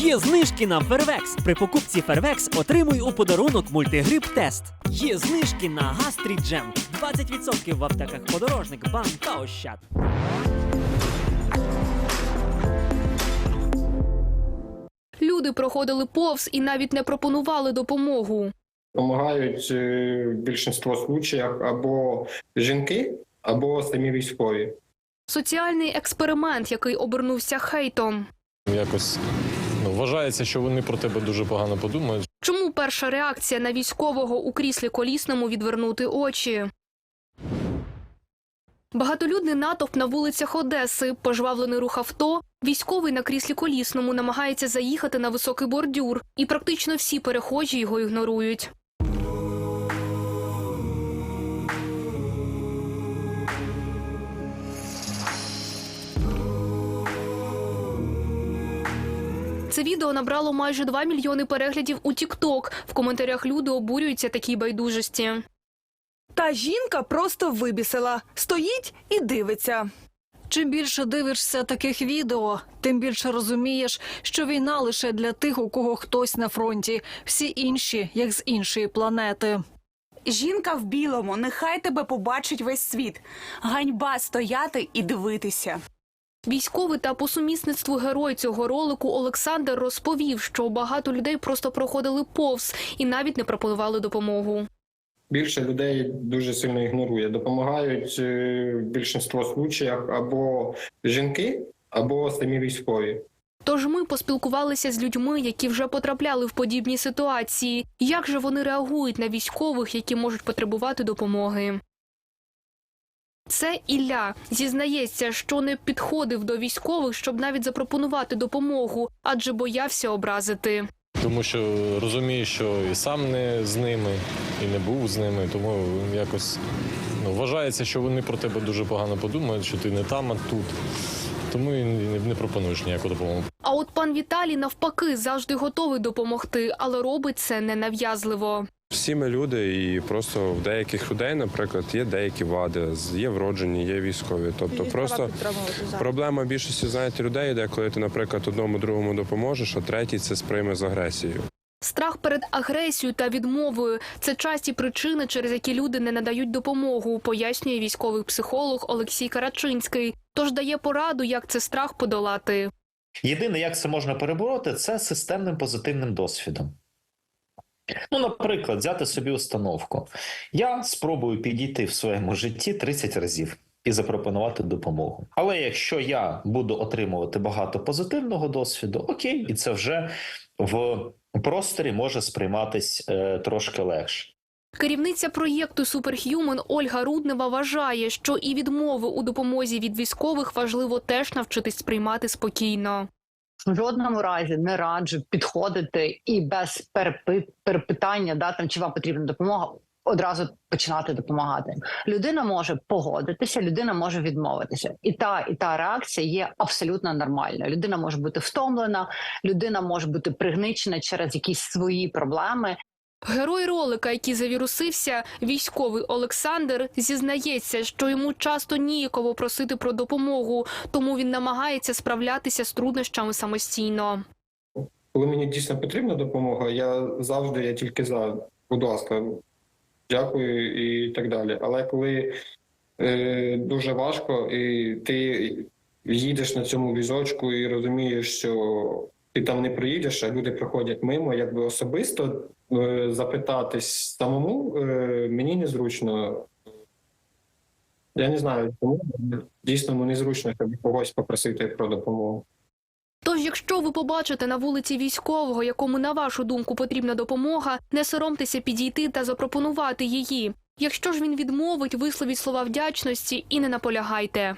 Є знижки на Фервекс. При покупці Фервекс отримуй у подарунок мультигрип тест. Є знижки на Гастріджем. 20% в аптеках подорожник, бам та ощад. Люди проходили повз і навіть не пропонували допомогу. Допомагають е, в більшинство случаях або жінки, або самі військові. Соціальний експеримент, який обернувся хейтом. Якось ну, вважається, що вони про тебе дуже погано подумають. Чому перша реакція на військового у кріслі колісному відвернути очі? Багатолюдний натовп на вулицях Одеси, пожвавлений рух авто. Військовий на кріслі колісному намагається заїхати на високий бордюр, і практично всі перехожі його ігнорують. Це відео набрало майже 2 мільйони переглядів у TikTok. В коментарях люди обурюються такій байдужості. Та жінка просто вибісила. Стоїть і дивиться. Чим більше дивишся таких відео, тим більше розумієш, що війна лише для тих, у кого хтось на фронті, всі інші, як з іншої планети. Жінка в білому, нехай тебе побачить весь світ. Ганьба стояти і дивитися. Військовий та по сумісництву герой цього ролику Олександр розповів, що багато людей просто проходили повз і навіть не пропонували допомогу. Більше людей дуже сильно ігнорує. Допомагають е, в більшинство случаях або жінки, або самі військові. Тож ми поспілкувалися з людьми, які вже потрапляли в подібні ситуації. Як же вони реагують на військових, які можуть потребувати допомоги? Це Ілля зізнається, що не підходив до військових, щоб навіть запропонувати допомогу, адже боявся образити. Тому що розумію, що і сам не з ними, і не був з ними. Тому якось ну, вважається, що вони про тебе дуже погано подумають, що ти не там, а тут. Тому і не, пропонуєш ніяку допомогу. А от пан Віталій навпаки завжди готовий допомогти, але робить це ненав'язливо. Всі ми люди, і просто в деяких людей, наприклад, є деякі вади, з- є вроджені, є військові. Тобто, просто проблема більшості знаєте людей, де коли ти, наприклад, одному другому допоможеш, а третій це сприйме з агресією. Страх перед агресією та відмовою це часті причини, через які люди не надають допомогу, пояснює військовий психолог Олексій Карачинський. Тож дає пораду, як це страх подолати. Єдине, як це можна перебороти, це системним позитивним досвідом. Ну, наприклад, взяти собі установку. Я спробую підійти в своєму житті 30 разів і запропонувати допомогу. Але якщо я буду отримувати багато позитивного досвіду, окей, і це вже в просторі може сприйматись е, трошки легше. Керівниця проєкту Superhuman Ольга Руднева вважає, що і відмови у допомозі від військових важливо теж навчитись сприймати спокійно. В жодному разі не раджу підходити і без перепи- перепитання, да там чи вам потрібна допомога. Одразу починати допомагати. Людина може погодитися, людина може відмовитися, і та і та реакція є абсолютно нормальною. Людина може бути втомлена, людина може бути пригничена через якісь свої проблеми. Герой ролика, який завірусився, військовий Олександр, зізнається, що йому часто ніяково просити про допомогу, тому він намагається справлятися з труднощами самостійно. Коли мені дійсно потрібна допомога, я завжди я тільки за. Будь ласка, дякую і так далі. Але коли е, дуже важко, і ти їдеш на цьому візочку і розумієш, що ти там не приїдеш, а люди проходять мимо, якби особисто запитатись самому е, мені незручно. Я не знаю, чому дійсно мені незручно, щоб когось попросити про допомогу. Тож, якщо ви побачите на вулиці військового, якому на вашу думку потрібна допомога, не соромтеся підійти та запропонувати її. Якщо ж він відмовить, висловіть слова вдячності і не наполягайте.